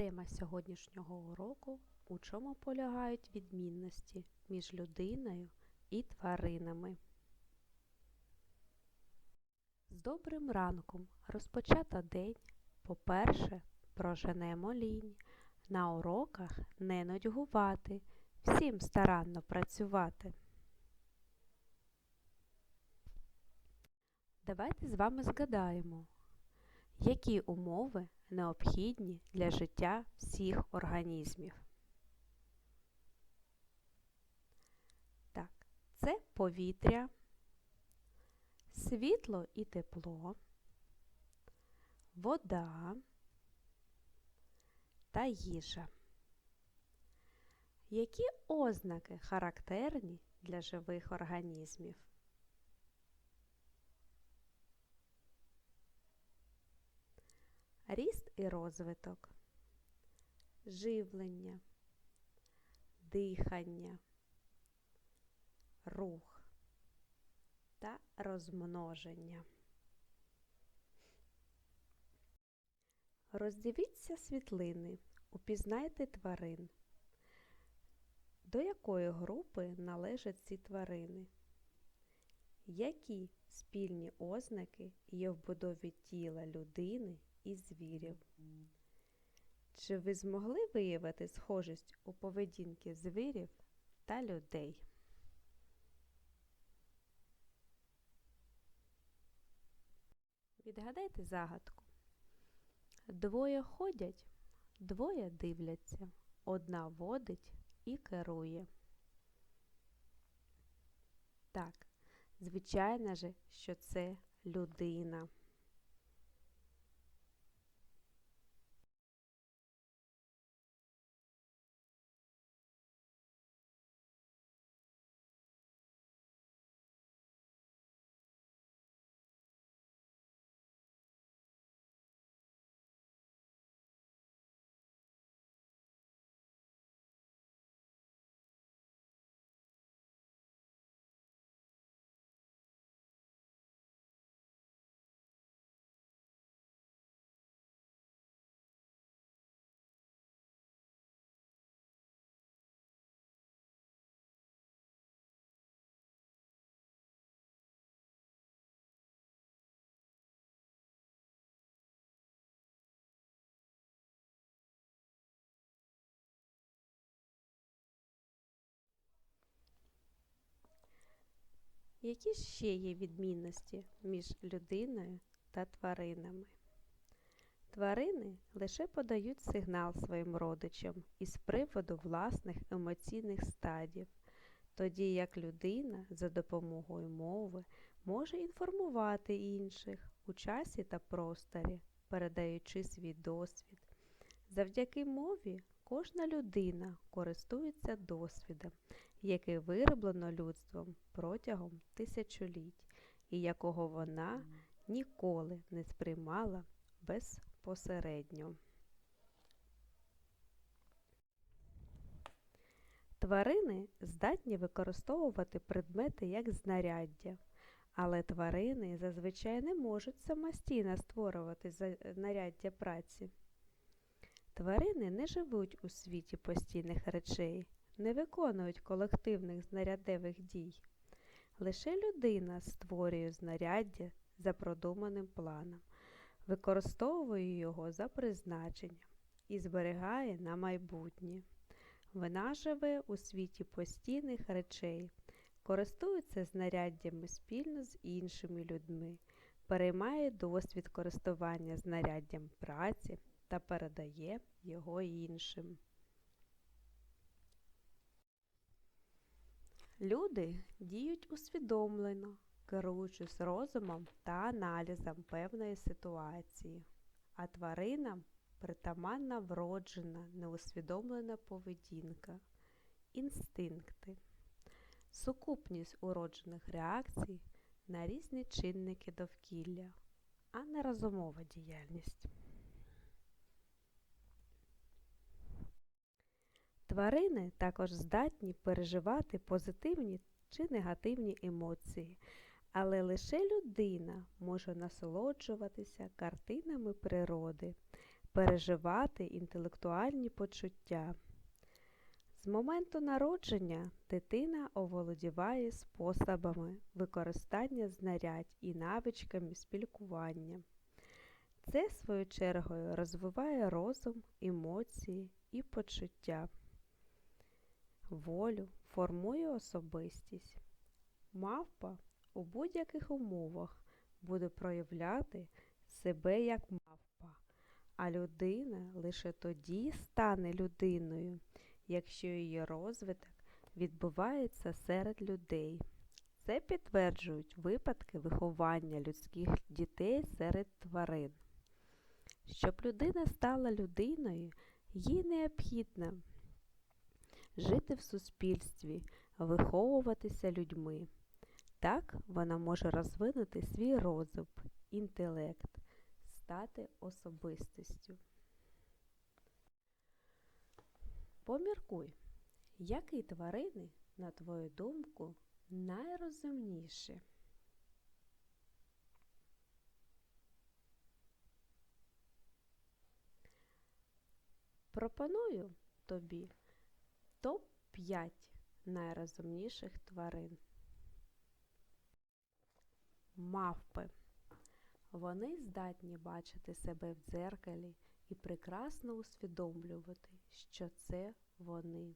Тема сьогоднішнього уроку у чому полягають відмінності між людиною і тваринами. З добрим ранком розпочато день. По-перше, проженемо лінь. На уроках не нудьгувати, всім старанно працювати. Давайте з вами згадаємо, які умови необхідні для життя всіх організмів. Так, це повітря, світло і тепло, вода та їжа. Які ознаки характерні для живих організмів? Ріст і розвиток, живлення, дихання, рух та розмноження. Роздивіться світлини, упізнайте тварин. До якої групи належать ці тварини? Які спільні ознаки є в будові тіла людини і звірів? Чи ви змогли виявити схожість у поведінки звірів та людей? Відгадайте загадку. Двоє ходять, двоє дивляться, одна водить і керує. Так, звичайно же, що це людина. Які ще є відмінності між людиною та тваринами? Тварини лише подають сигнал своїм родичам із приводу власних емоційних стадів, тоді як людина за допомогою мови може інформувати інших у часі та просторі, передаючи свій досвід. Завдяки мові кожна людина користується досвідом, який вироблено людством протягом тисячоліть, і якого вона ніколи не сприймала безпосередньо. Тварини здатні використовувати предмети як знаряддя, але тварини зазвичай не можуть самостійно створювати знаряддя праці. Тварини не живуть у світі постійних речей, не виконують колективних знаряддевих дій. Лише людина створює знаряддя за продуманим планом, використовує його за призначенням і зберігає на майбутнє. Вона живе у світі постійних речей, користується знаряддями спільно з іншими людьми, переймає досвід користування знаряддям праці та передає його іншим. Люди діють усвідомлено, керуючись розумом та аналізом певної ситуації, а тваринам притаманна вроджена, неусвідомлена поведінка, інстинкти, сукупність уроджених реакцій на різні чинники довкілля, а не розумова діяльність. Тварини також здатні переживати позитивні чи негативні емоції, але лише людина може насолоджуватися картинами природи переживати інтелектуальні почуття. З моменту народження дитина оволодіває способами використання знарядь і навичками спілкування. Це, свою чергою, розвиває розум, емоції і почуття, волю, формує особистість. Мавпа у будь-яких умовах буде проявляти себе як мавпа, а людина лише тоді стане людиною, якщо її розвиток відбувається серед людей. Це підтверджують випадки виховання людських дітей серед тварин. Щоб людина стала людиною, їй необхідно жити в суспільстві, виховуватися людьми. Так вона може розвинути свій розум, інтелект, стати особистістю. Поміркуй, які тварини, на твою думку, найрозумніші? Пропоную тобі топ-5 найрозумніших тварин. Мавпи. Вони здатні бачити себе в дзеркалі і прекрасно усвідомлювати, що це вони.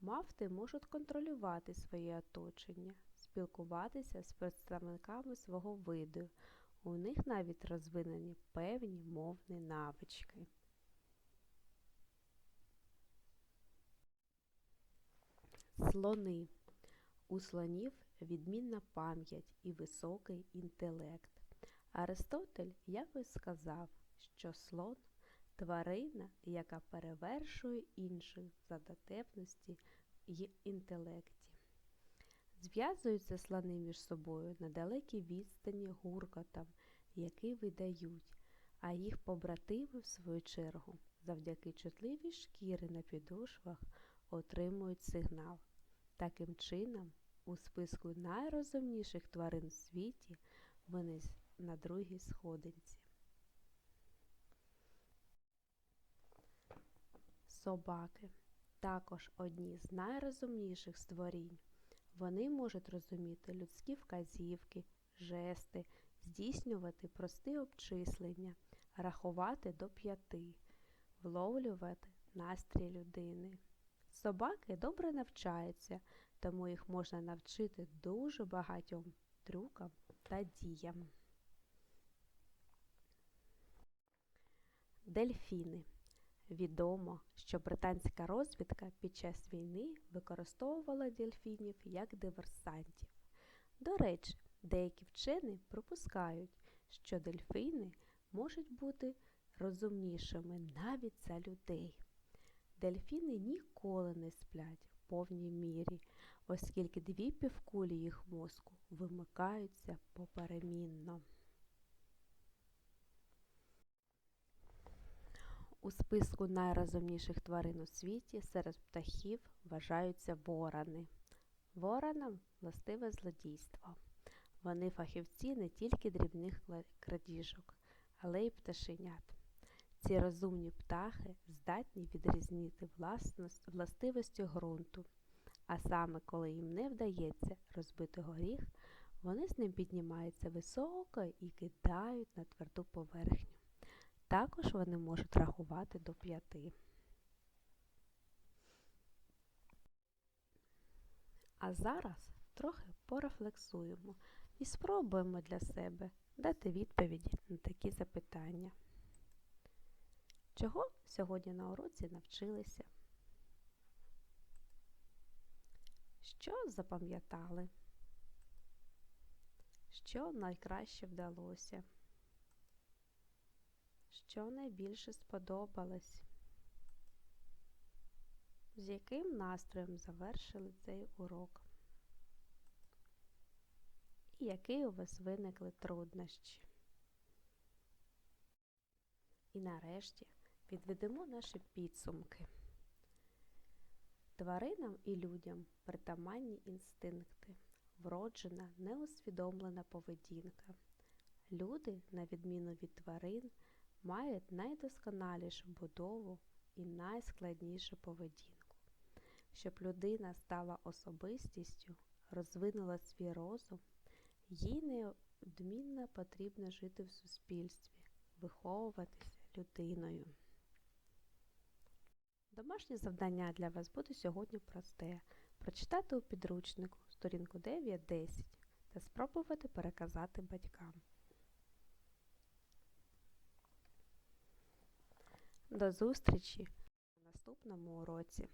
Мавпи можуть контролювати своє оточення, спілкуватися з представниками свого виду. У них навіть розвинені певні мовні навички. Слони. У слонів відмінна пам'ять і високий інтелект. Аристотель якось сказав, що слон тварина, яка перевершує інших в задатевності й інтелекті. Зв'язуються слони між собою на далекій відстані гуркотом, який видають, а їх побратими, в свою чергу, завдяки чутливій шкіри на підошвах отримують сигнал. Таким чином, у списку найрозумніших тварин в світі вони на другій сходинці. Собаки також одні з найрозумніших створінь. Вони можуть розуміти людські вказівки, жести, здійснювати прості обчислення, рахувати до п'яти, вловлювати настрій людини. Собаки добре навчаються, тому їх можна навчити дуже багатьом трюкам та діям. Дельфіни. Відомо, що британська розвідка під час війни використовувала дельфінів як диверсантів. До речі, деякі вчені припускають, що дельфіни можуть бути розумнішими навіть за людей. Дельфіни ніколи не сплять в повній мірі, оскільки дві півкулі їх мозку вимикаються поперемінно. У списку найрозумніших тварин у світі серед птахів вважаються ворони. Воронам властиве злодійство. Вони фахівці не тільки дрібних крадіжок, але й пташенят. Ці розумні птахи здатні відрізнити властивості ґрунту, а саме коли їм не вдається розбити горіх, вони з ним піднімаються високо і кидають на тверду поверхню. Також вони можуть рахувати до п'яти. А зараз трохи порефлексуємо і спробуємо для себе дати відповіді на такі запитання. Чого сьогодні на уроці навчилися? Що запам'ятали? Що найкраще вдалося? Що найбільше сподобалось? З яким настроєм завершили цей урок? І які у вас виникли труднощі? І нарешті підведемо наші підсумки. Тваринам і людям притаманні інстинкти, вроджена, неусвідомлена поведінка. Люди, на відміну від тварин, мають найдосконалішу будову і найскладнішу поведінку. Щоб людина стала особистістю, розвинула свій розум, їй неодмінно потрібно жити в суспільстві, виховуватися людиною. Домашнє завдання для вас буде сьогодні просте. Прочитати у підручнику сторінку 9-10 та спробувати переказати батькам. До зустрічі на наступному уроці.